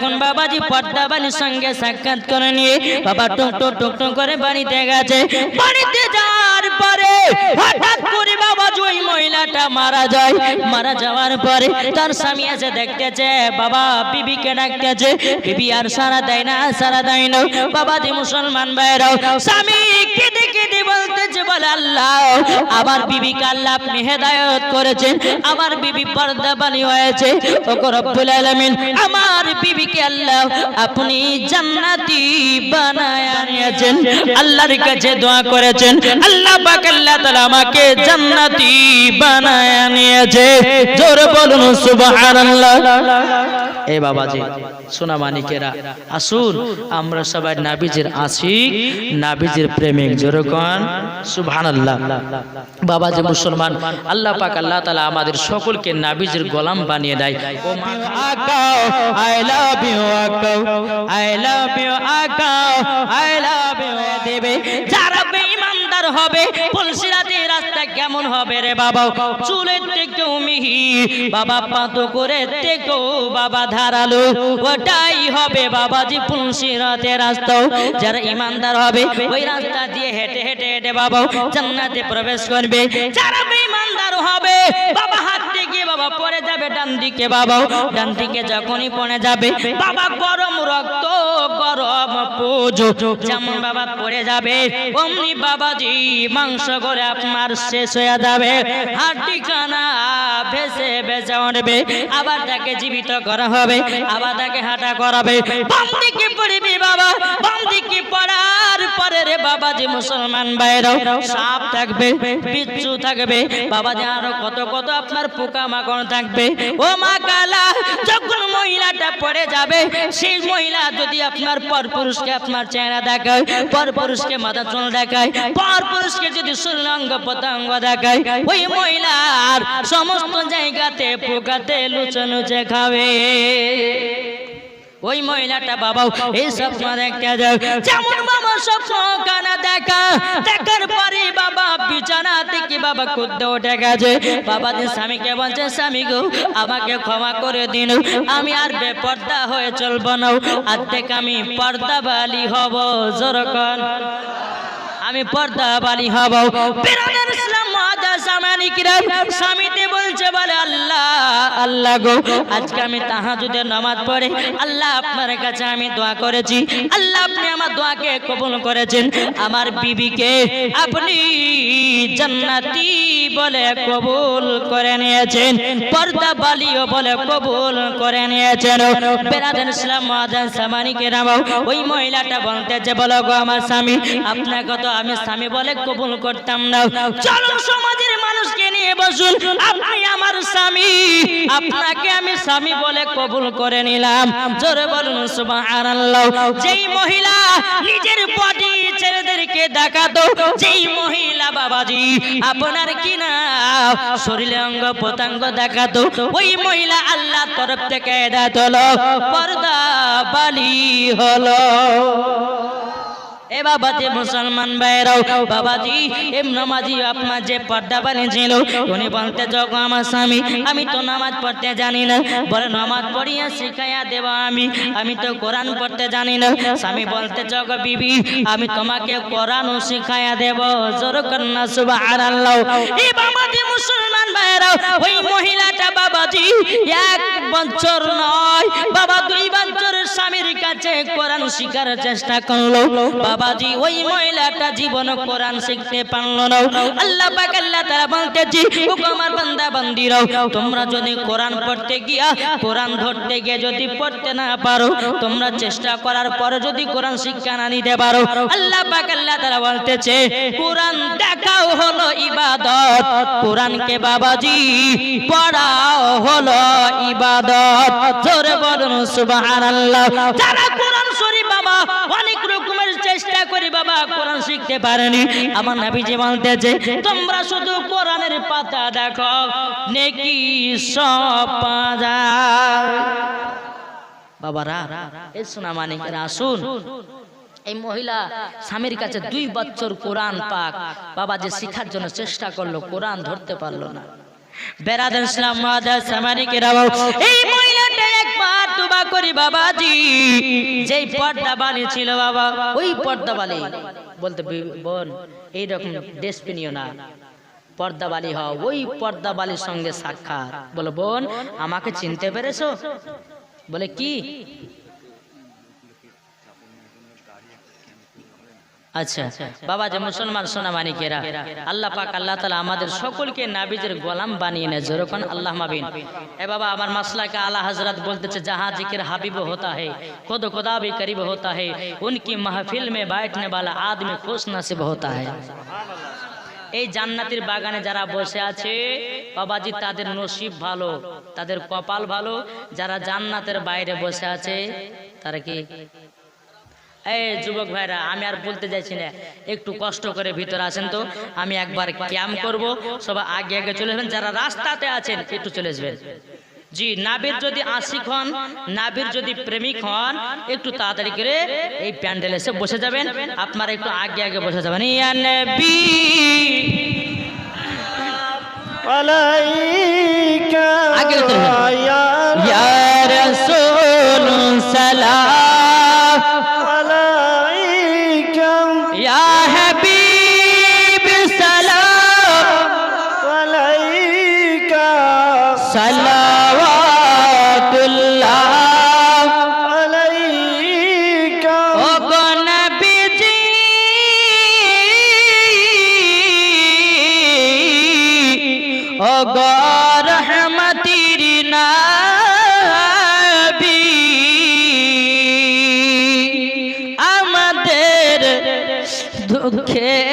যখন বাবাজি সঙ্গে সাক্ষাৎ করে নিয়ে বাবা টুক টুক টুক টুক করে বাড়িতে গেছে। বাড়িতে যাওয়ার পরে হঠাৎ করে বাবাজি ওই মহিলাটা মারা যায়। মারা যাওয়ার পরে তার স্বামী এসে দেখতেছে, বাবা, বিবিকে ডাকতেছে। বিবি আর সারা দেয় না সারা দেয় না। বাবাজি মুসলমান ভাইরাও স্বামী কেঁদে কেঁদে আমার বিবিকে আল্লাহ আপনি করেছেন। আমার বিবি পর্দাবানি হয়েছে। আমার বিবিকে আল্লাহ আপনি জান্নাতি বানায় আনিয়েছেন। আল্লাহর কাছে দোয়া করেছেন। আল্লাহ পাক আল্লাহ তাআলা আমাকে জান্নাতি বানায় আনিয়েছে। জোরে বলুন, সুবহানাল্লাহ। এ বাবাজি সোনা মানিকেরা আসুন আমরা সবাই নাবিজের আশিক নাবিজের প্রেমিক যেরকম সুবহানাল্লাহ বাবাজি মুসলমান আল্লাহ পাক আল্লাহ তাআলা আমাদের সকলকে নাবিজের গোলাম বানিয়ে দেয় যারা বেঈমানদার হবে পুলসিরাতে রাস্তা কেমন হবে রে বাবা চুলের থেকেও মিহি, বাবা পাতো করে থেকেও বাবা ধারালো। ওটাই হবে বাবাজি পুলসিরাতে রাস্তা যারা ইমানদার হবে, ওই রাস্তা দিয়ে হেঁটে হেঁটে হেঁটে বাবা জান্নাতে প্রবেশ করবে। যারা বেঈমানদার হবে, বাবা হাত থেকে বাবা পড়ে যাবে ডান দিকে বাবা ডান দিকে যখনই পড়ে যাবে, বাবা গরম রক্ত, গরম পুজো। যেমন বাবা পড়ে যাবে, অমনি বাবাজি মাংস করে আপনার শেষ আবার তাকে জীবিত করা হবে আবার তাকে হাঁটা করাবে। বাম দিকে বাবা বাম বাবাজি মুসলমান বাইরেও সাপ থাকবে বিচ্ছু থাকবে, বাবাজি আরও কত কত আপনার পোকা মাকড় থাকবে। ও মা কালা, যখন মহিলাটা পড়ে যাবে, সেই মহিলা যদি আপনার পর পুরুষকে আপনার চেহারা দেখায় পর পুরুষকে মাথা চুল দেখায় পর পুরুষকে যদি সুলঙ্গ পতঙ্গ দেখায়, ওই মহিলার সমস্ত জায়গাতে, পোকাতে লুচে লুচে খাবে। ওই মহিলাটা বাবাও, এই স্বপ্ন দেখতে যাও। যেমন বাবা স্বপ্ন কানা দেখা, দেখার পরে বাবা বিছানা থেকে বাবা কুদ্দে উঠে গেছে। বাবা যে স্বামীকে বলছে, স্বামী গো, আমাকে ক্ষমা করে দিন। আমি আর বেপর্দা হয়ে চলবো না। আর থেকে আমি পর্দা বালি হব। জোরকন আমি পর্দা বালি হব ইসলাম স্বামীতে বলছে, বলে, আল্লাহ আল্লাহ গো, আজকে আমি তাহাজুদের নামাজ পড়ে, আল্লাহ আপনার কাছে আমি দোয়া করেছি, আল্লাহ আপনি আমার দোয়াকে করেছেন, আমার বিবিকে আপনি জান্নাতি বলে কবুল করে নিয়েছেন, পর্দা বালিও বলে কবুল করে নিয়েছেন, বেরাদার ইসলাম নামাও ওই মহিলাটা বলতেছে, বলো গো আমার স্বামী, আপনাকে তো আমি স্বামী বলে কবুল করতাম না চলো সমাজের মানুষকে নিয়ে বসুন। আপনি আমার স্বামী। আপনাকে আমি স্বামী বলে কবুল করে নিলাম। জোরে বলুন যেই মহিলা নিজের বডি ছেলেদেরকে দেখাতো, যেই মহিলা বাবাজি, আপনার কি না? শরীরে অঙ্গ প্রত্যঙ্গ দেখাতো, ওই মহিলা আল্লাহ তরফ থেকে দেয় হলো, পর্দা বালি হলো। এ বাবাজি মুসলমান ভাইরাও বাবাজি এম নামাজি আপনার যে পর্দা বানিয়েছিল, উনি বলতে যখন আমার স্বামী, আমি তো নামাজ পড়তে জানি না, বলে নামাজ পড়িয়া শিখাইয়া দেব আমি আমি তো কোরআন পড়তে জানি না। স্বামী বলতে, জগ বিবি, আমি তোমাকে কোরআনও শিখাইয়া দেব জোর কন্যা সুবহানাল্লাহ। এ বাবাজি মুসলমান ভাইরাও ওই মহিলাটা বাবাজি এক বছর নয়, বাবা দুই বছরের স্বামীর কাছে কোরআন শিখার চেষ্টা করল। বাবাজি ওই মহিলাটা জীবন কোরআন শিখতে পারল না। আল্লাহ পাক তাআলা বলতেছি, ও আমার বান্দা, বান্দিরাও, তোমরা যদি কোরআন পড়তে গিয়া, কোরআন ধরতে গিয়ে যদি পড়তে না পারো, তোমরা চেষ্টা করার পরে যদি কোরআন শিক্ষা না নিতে পারো। আল্লাহ পাক তাআলা বলতেছে, কোরআন দেখাও হলো ইবাদত, কোরআনকে বাবাজি, পড়াও হলো ইবাদত। জোরে বলুন, সুবহানাল্লাহ। যারা কোরআন শরীফ বাবা অনেক রকমের চেষ্টা করি বাবা কোরআন শিখতে পারেনি। আমার নবীজি বলতেছে, তোমরা শুধু কোরআনের পাতা দেখো, নেকি সব বাবারা এই সোনা মানিকেরা আসুন এই মহিলা স্বামীর কাছে দুই বছর কোরআন পাক। বাবা যে শিখার জন্য চেষ্টা করল, কোরআন ধরতে পারল না। বেরাদার ইসলাম এই দু তবা করি বাবাজি। যেই পর্দা বানি ছিল বাবা, ওই পর্দা বালি। বলতে বোন, এইরকম ড্রেস পিনিও না পর্দা বালি হও, ওই পর্দা বালির সঙ্গে সাক্ষাৎ। বলো, বোন, আমাকে চিনতে পেরেছ? বলে, কি? আচ্ছা, আচ্ছা, আচ্ছা বাবা যে মুসলমান সোনা মানিকেরা আল্লাহ পাক আল্লাহ তালা আমাদের সকলকে নাবিজের গোলাম বানিয়ে নেয় যেরকম আল্লাহ মাবিন। এ বাবা আমার মাসলাকে আল্লাহ হজরত বলতেছে যাহা জিকির হাবিব হতা হে খোদ খোদাবি করিব হতা হে উনকি মাহফিল মে বাইটনে বালা আদমি খুশ নাসিব হতা হে। এই জান্নাতির বাগানে যারা বসে আছে বাবাজি তাদের নসিব ভালো তাদের কপাল ভালো যারা জান্নাতের বাইরে বসে আছে তারা কি এই যুবক ভাইরা আমি আর বলতে চাইছি না একটু কষ্ট করে ভিতরে আসেন তো। আমি একবার ক্যাম্প করব সবাই আগে আগে চলে আসবেন যারা রাস্তাতে আছেন একটু চলে আসবেন। জি নাবির যদি আশিক হন নাবির যদি প্রেমিক হন একটু তাড়াতাড়ি করে এই প্যান্ডেল এসে বসে যাবেন। আপনারা একটু আগে আগে বসে যাবেন। আগে সালাম। রহমতির নবী। আমাদের দুঃখে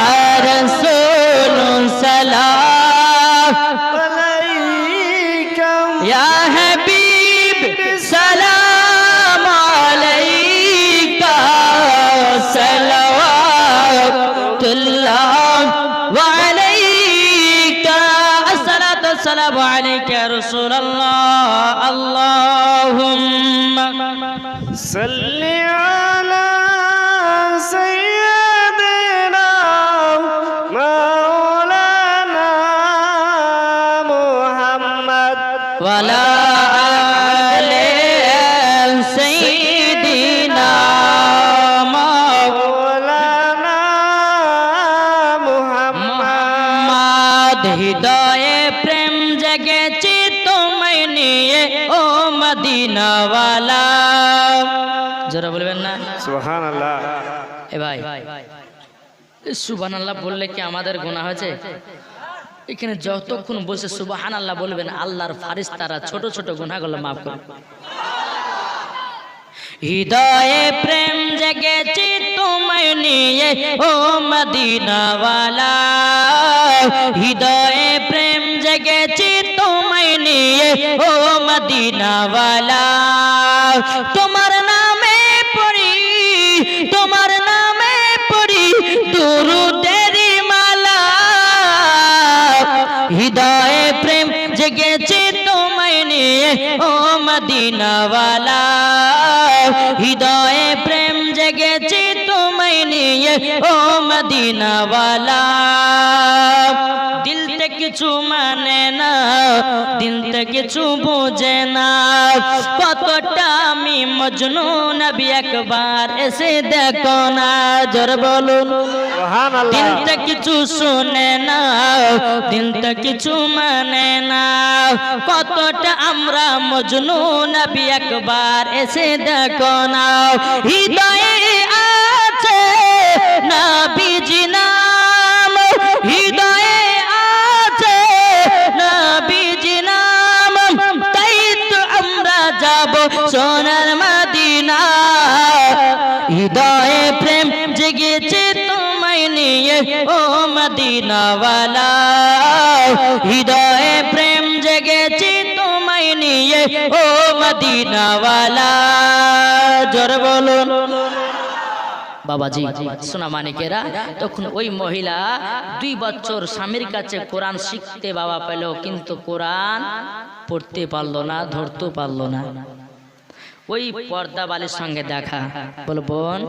ya Resul محمد وعلى آل سيدنا مولانا محمد মোহাম্মদ হৃদয়ে প্রেম জেগেছি তোমায় নিয়ে ও মদিনাওয়ালা জোরে বলবেন না সুবহান আল্লাহ এ ভাই সুবান আল্লাহ বললে কি আমাদের গুনাহ হয়েছে এখানে যতক্ষণ বসে সুবাহান আল্লাহ বলবেন, আল্লাহর ফারিস্তারা ছোট ছোট গুনাহগুলো মাফ করবে। হৃদয়ে প্রেম জেগেছি তোমায় নিয়ে, ও মদিনাওয়ালা। হৃদয়ে প্রেম জেগেছি তোমায় নিয়ে, ও মদিনাওয়ালা। মদিনাওয়ালা হৃদয়ে প্রেম জেগেছে তোমায় নিয়ে ও মদিনাওয়ালা দিলতে কিছু মানে না দিলতে কিছু বোঝে না কতটা আমি মজনু নবী একবার এসে দেখো না জোর বলুন। দিনটা কিছু শুনে না দিনটা কিছু মানে না কতটা আমরা মজনু নবী একবার এসে দেখো না হৃদয়ে হৃদয়ে প্রেম জেগেছে তোমায় নিয়ে, ও মদিনাওয়ালা জোর বলুন। বাবাজি সোনা মানিকেরা, তখন ওই মহিলা দুই বছর স্বামীর কাছে কোরআন শিখতে বাবা পেল, কিন্তু কোরআন পড়তে পারল না, ধরতে পারল না। ওই পর্দা বালির সঙ্গে দেখা। বলো, বোন,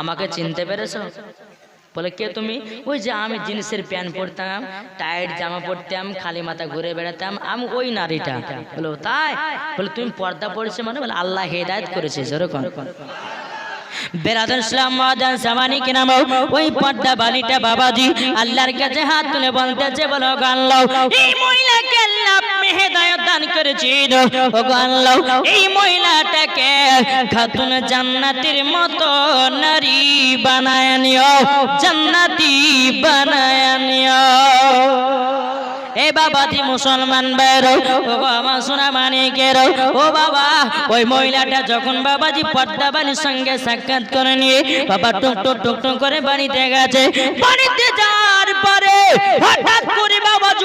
আমাকে চিনতে পেরেছ? বলে কে তুমি? ওই যে আমি জিন্সের প্যান্ট পরতাম টাইট জামা পরতাম খালি মাথা ঘুরে বেড়াতাম আমি ওই নারীটা। বলো তাই? বলে তুমি পর্দা পড়েছে মানে? বলে আল্লাহ হেদায়ত করেছে যেরকম। ইসলাম মাদান ওই পর্দা বালিটা বাবাজি আল্লাহর কাছে হাত তুলে বলতেছে বলো গানলাও এই মহিলাকে আল্লাহ আপনি হেদায়েত দান করেছেন ও গানলাও এই মহিলাটাকে খাতুন জান্নাতের মতো নারী বানায় জান্নাতি বানায় নিও। এ বাবাজি মুসলমান বেরো ও বাবা সোনা মানিকের ও বাবা, ওই মহিলাটা যখন বাবাজি পর্দা বাড়ির সঙ্গে সাক্ষাৎ করে নিয়ে বাবা টুক টুক টুক টুক করে বাড়িতে গেছে, বাড়িতে পরে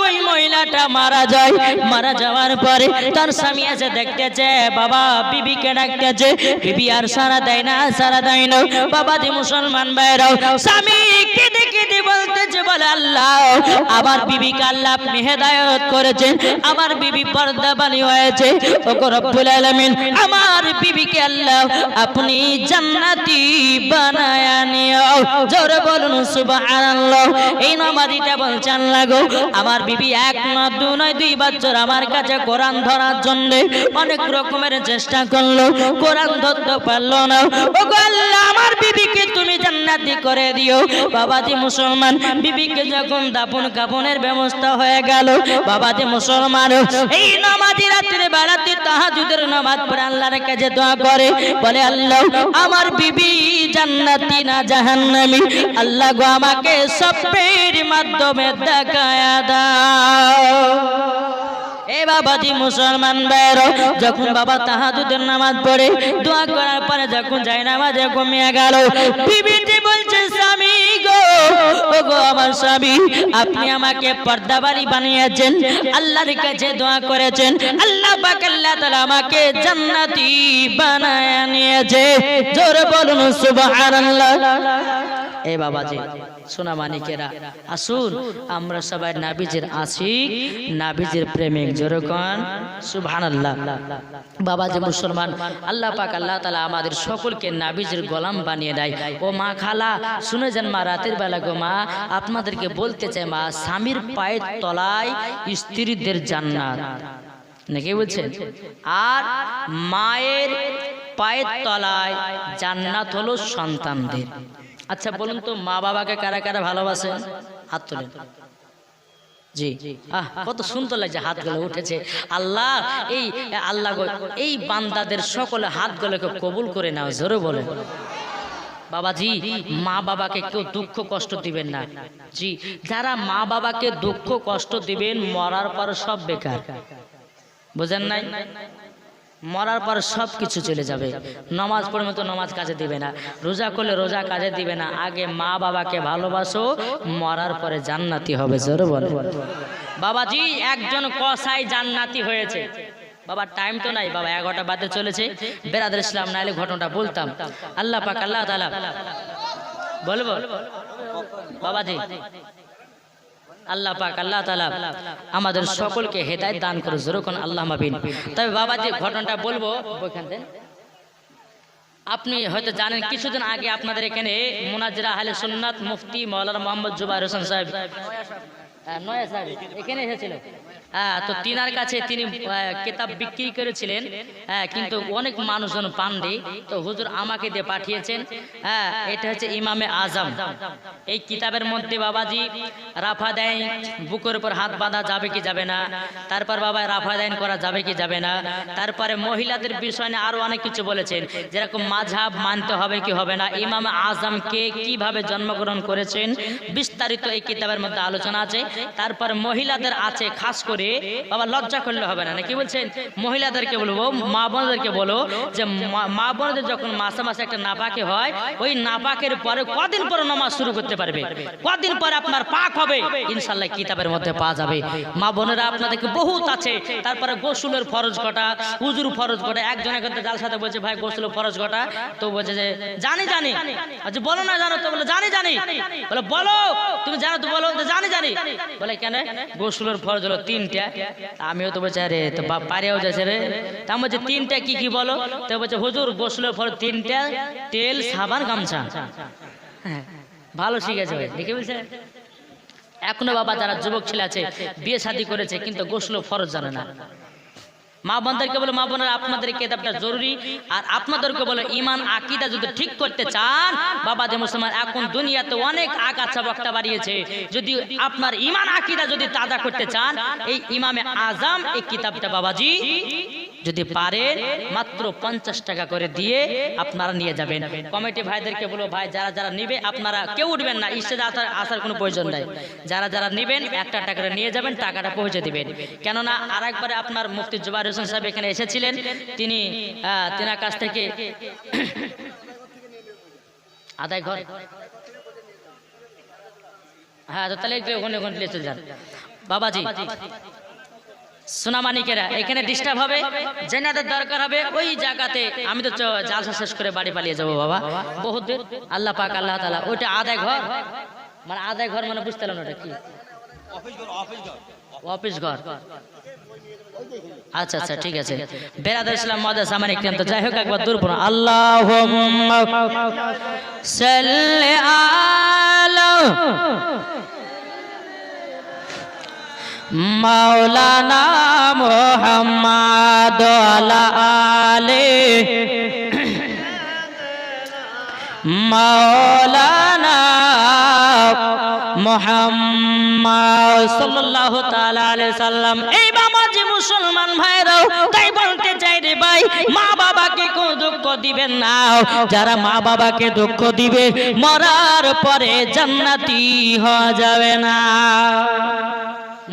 ওই মহিলাটা মারা যায়। মারা যাওয়ার পরে তার স্বামী এসে দেখতেছে, বাবা বিবি আর সারা দেয় না সারা দেয় না। বাবাজি মুসলমান বেরো স্বামী বলতেছে, বলে আল্লাহ, আমার বিবিকে আল্লাহ আপনি হেদায়ত আমার বিবি পর্দা বালি হয়েছে। ও রব্বুল আমার বিবিকে আল্লাহ আপনি জান্নাতি বানায় নিও। জোরে বলুন, সুবহানাল্লাহ। এই নামাজিটা বলছেন, লাগো। আমার বিবি এক না দু নয়, দুই বছর আমার কাছে কোরআন ধরার জন্য অনেক রকমের চেষ্টা করল। কোরআন ধরতে পারল না। ও আল্লাহ, আমার বিবিকে তুমি জান্নাতি করে দিও। বাবাজি মুসলমান, বিবিকে যখন দাপন কাপনের ব্যবস্থা হয়ে গেল, বাবাজি মুসলমান, এই নামাজি রাত্রে বেড়াতে তাহাজুদের নামাজ পড়ে আল্লাহর কাছে দোয়া করে। বলে, আল্লাহ, আমার বিবি জান্নাতি না আল্লাহ গো আমাকে সবের মাধ্যমে দাও। এ মুসলমান বেরো যখন বাবা তাহাজুদের নামাজ পড়ে, দোয়া করার পরে যখন যায় নামাজে ঘুমিয়ে গেল, বিবিটি বলছে আমার স্বামী, আপনি আমাকে পর্দাবাড়ি বানিয়েছেন, আল্লাহর কাছে দোয়া করেছেন, আল্লাহ পাক, আল্লাহ তাআলা আমাকে জান্নাতি বানায় নিয়েছে। জোরে বলুন সুবহানাল্লাহ। এ বাবাজি সোনা মানিকেরা, আসুন আমরা সবাই নাবিজের আশিক, নাবিজের প্রেমিক যেরকম সুবহানাল্লাহ। বাবাজি মুসলমান, আল্লাহ পাক আল্লাহ তালা আমাদের সকলকে নাবিজের গোলাম বানিয়ে দেয়। ও মা খালা, শুনে যান মা, রাতের বেলা গো মা, আপনাদেরকে বলতে চাই মা, স্বামীর পায়ের তলায় স্ত্রীদের জান্নাত। নাকি বলছেন আর মায়ের পায়ের তলায় জান্নাত হলো সন্তানদের। আচ্ছা বলুন তো মা বাবাকে কারা কারা ভালোবাসে? হাত তোলেন জি। আহ কত সুন্দর লাগছে হাতগুলো উঠেছে। আল্লাহ এই আল্লাহ এই বান্দাদের সকলে হাতগুলোকে কবুল করে নাও জোরে বলে বাবাজি মা বাবাকে কেউ দুঃখ কষ্ট দিবেন না। জি যারা মা বাবাকে দুঃখ কষ্ট দিবেন মরার পর সব বেকার। বুঝেন নাই? মরার পর সব কিছু চলে যাবে। নমাজ পড়বে তো নমাজ কাজে দিবে না। রোজা করলে রোজা কাজে দিবে না। আগে মা বাবাকে ভালোবাসো, মরার পরে জান্নাতি হবে। জোরে বলে। বাবাজি, একজন কসাই জান্নাতি হয়েছে। বাবা টাইম তো নাই, বাবা এগারোটা বাদে চলেছে। বেরাদের ইসলাম নাইলে ঘটনাটা বলতাম। আল্লাহ পাক, আল্লাহ তালা বলব। বাবাজি আল্লাহ পাক, আল্লাহ তালা আমাদের সকলকে হেদায় দান করে যেরকম আল্লাহ মাবিন তবে বাবা যে ঘটনাটা বলব আপনি হয়তো জানেন, কিছুদিন আগে আপনাদের এখানে মোনাজিরা আহলে সুন্নাত মুফতি মৌলানা মোহাম্মদ জুবাই হোসেন সাহেব নয়া সাহেব এখানে এসেছিল। হ্যাঁ তো তিনার কাছে তিনি কিতাব বিক্রি করেছিলেন। হ্যাঁ কিন্তু অনেক মানুষজন পান্ডে তো হুজুর আমাকে দিয়ে পাঠিয়েছেন। হ্যাঁ এটা হচ্ছে ইমামে আজম। এই কিতাবের মধ্যে বাবাজি, রাফা দেয়, বুকের উপর হাত বাঁধা যাবে কি যাবে না? তারপর বাবা রাফা দেন করা যাবে কি যাবে না? তারপরে মহিলাদের বিষয় নিয়ে আরও অনেক কিছু বলেছেন। যেরকম মাঝাব মানতে হবে কি হবে না? ইমাম আজমকে কীভাবে জন্মগ্রহণ করেছেন? বিস্তারিত এই কিতাবের মধ্যে আলোচনা আছে। তারপর মহিলাদের আছে, খাস করে বাবা লজ্জা করলে হবে না। নাকি বলছেন? মহিলাদেরকে বলব, মা বোনদেরকে বলো যে মা- বোনদের যখন মাসে মাসে একটা নাপাকে হয়, ওই নাপাকের পরে কদিন পরে নামাজ শুরু করতে পারবে। কদিন পরে আপনার পাক হবে। ইনশাল্লাহ কিতাবের মধ্যে পাওয়া যাবে। মা বোনেরা আপনাদেরকে বহুত আছে। তারপরে গোসলের ফরজ ঘটা উজুর ফরজ কটা একজনের ক্ষেত্রে যার সাথে বলছে, ভাই, গোসলের ফরজ ঘটা। তো বলছে যে, জানি জানি। আচ্ছা বলো না, জানো। তো বলে, জানি জানি। বলে, বলো। তুমি জানো তো বলো? জানি জানি। বলে কেন? গোসলের ফরজ হলো তিনটা। আমিও তো বলছি তো পারেও যাচ্ছে রে। তিনটা কি কি বলো? তো বলছে হুজুর গোসলের ফরজ তিনটা তেল সাবান গামছা। হ্যাঁ, ভালো শিখেছে ভাই দেখে বলছে? এখনও বাবা যারা যুবক ছেলে আছে বিয়ে শাদী করেছে কিন্তু গোসল ফরজ জানে না। মা বোনদেরকে বলে, মা বোনেরা আপনাদের কেতাবটা জরুরি। আর আপনাদেরকে বলে ইমান আকিদা যদি ঠিক করতে চান বাবা যে মুসলমান, এখন দুনিয়াতে অনেক আগাছা বক্তা বাড়িয়েছে। যদি আপনার ইমান আকিদা যদি তাজা করতে চান, এই ইমামে আজাম এই কিতাবটা বাবাজি যদি পারেন মাত্র পঞ্চাশ টাকা করে দিয়ে আপনারা নিয়ে যাবেন। কমিটি ভাইদেরকে বলো ভাই, যারা যারা নিবে, আপনারা কেউ উঠবেন না ইস্টেজে আসার আসার কোনো প্রয়োজন নাই। যারা যারা নিবেন, একটা টাকা নিয়ে যাবেন, টাকাটা পৌঁছে দিবেন। কেননা আর একবারে আপনার মুফতি জুবাইর হোসেন সাহেব এখানে এসেছিলেন। তিনি তেনার কাছ থেকে আদায় ঘর। হ্যাঁ তো তাহলে একটু ওখানে ওখানে যান। বাবাজি সোনামানিকেরা, এখানে ডিস্টার্ব হবে জেনাদের দরকার হবে, ওই জায়গাতে আমি তো জালসা শেষ করে বাড়ি পালিয়ে যাব বাবা। বহুত দূর। আল্লাহ পাক, আল্লাহ তালা ওইটা আদায় ঘর। মানে আদায় ঘর মানে বুঝতে পারলাম ওটা কি। অফিস ঘর। আচ্ছা আচ্ছা ঠিক আছে। বেরাদ ইসলাম মহাদাস আমার একটু যাই হোক, একবার দূর পড়ো আল্লাহ সাল্লি মাওলানা মোহাম্মদ আলা মাওলানা মোহাম্মদ সাল্লাল্লাহু তাআলা আলাইহি সাল্লাম। এই বাবাজি মুসলমান ভাইরাও, তাই বলতে চাই রে ভাই, মা বাবাকে কোন দুঃখ দিবেন না। যারা মা বাবাকে দুঃখ দিবে, মরার পরে জান্নাতি হওয়া যাবে না।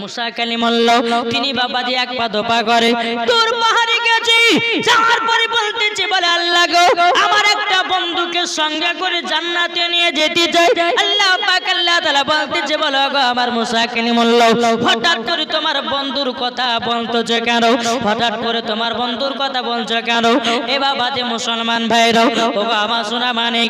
মুসা কালিমল্ল তিনি বাবা দিয়ে এক পা দোপা করে। তোর পাহাড়ে গেছি যাওয়ার পরে বলতেছি, বলে, আল্লাহ গো, আমার একটা বন্ধুকে সঙ্গে করে জান্নাতে নিয়ে যেতে চাই। আল্লাহ পাক আমার মুসলমান মানে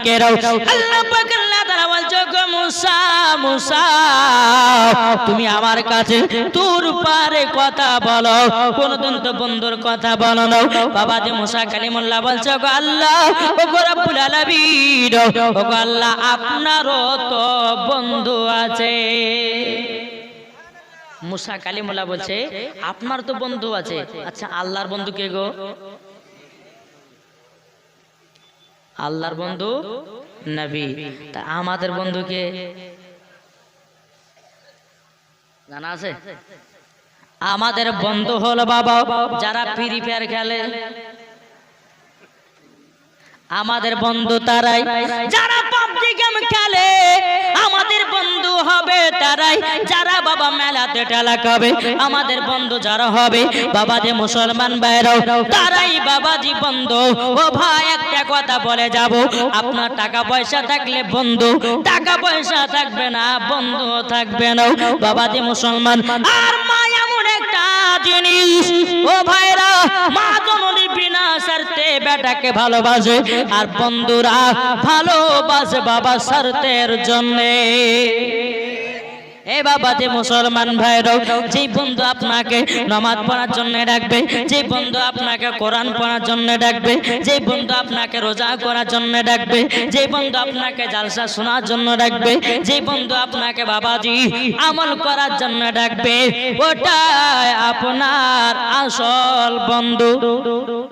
তুমি আমার কাছে তোর পারে কথা বলো। কোনদিন তো বন্ধুর কথা বলো না। বাবা যে মুসা কালিমুল্লাহ বলছো, গো আল্লাহ, ও গো রব্বুল আলামিন, ও গো আল্লাহ, আপনারও তো বন্ধু আছে। মুসা কালিমুল্লাহ বলছে, আপনার তো বন্ধু আছে। আচ্ছা আল্লাহর বন্ধু কে গো? আল্লাহর বন্ধু নবী। তা আমাদের বন্ধুকে জানা আছে? আমাদের বন্ধু হলো বাবা, যারা ফ্রি ফায়ার খেলে। আমাদের বন্ধু তারাই, যারা পাবজি খেলে আমাদের বন্ধু হবে তারাই, যারা বাবা মেলাতে খাবে। আমাদের বন্ধু যারা হবে, বাবা যে মুসলমান তারাই বাবাজি বন্ধু। ও ভাই, একটা কথা বলে যাব। আপনার টাকা পয়সা থাকলে বন্ধু, টাকা পয়সা থাকবে না বন্ধু থাকবে না। বাবা যে মুসলমান, আর মা জিনিস। ও ভাইরা মা জননী বিনা বেটাকে ভালোবাসে আর বন্ধুরা ভালোবাসে বাবা স্বার্থের জন্যে। এ বাবা, যে মুসলমান ভাইরাও যে বন্ধু আপনাকে নামাজ পড়ার জন্য ডাকবে যে বন্ধু আপনাকে কোরআন পড়ার জন্য ডাকবে যে বন্ধু আপনাকে রোজা করার জন্য ডাকবে যে বন্ধু আপনাকে জালসা শোনার জন্য ডাকবে যে বন্ধু আপনাকে বাবাজি আমল করার জন্য ডাকবে, ওটাই আপনার আসল বন্ধু।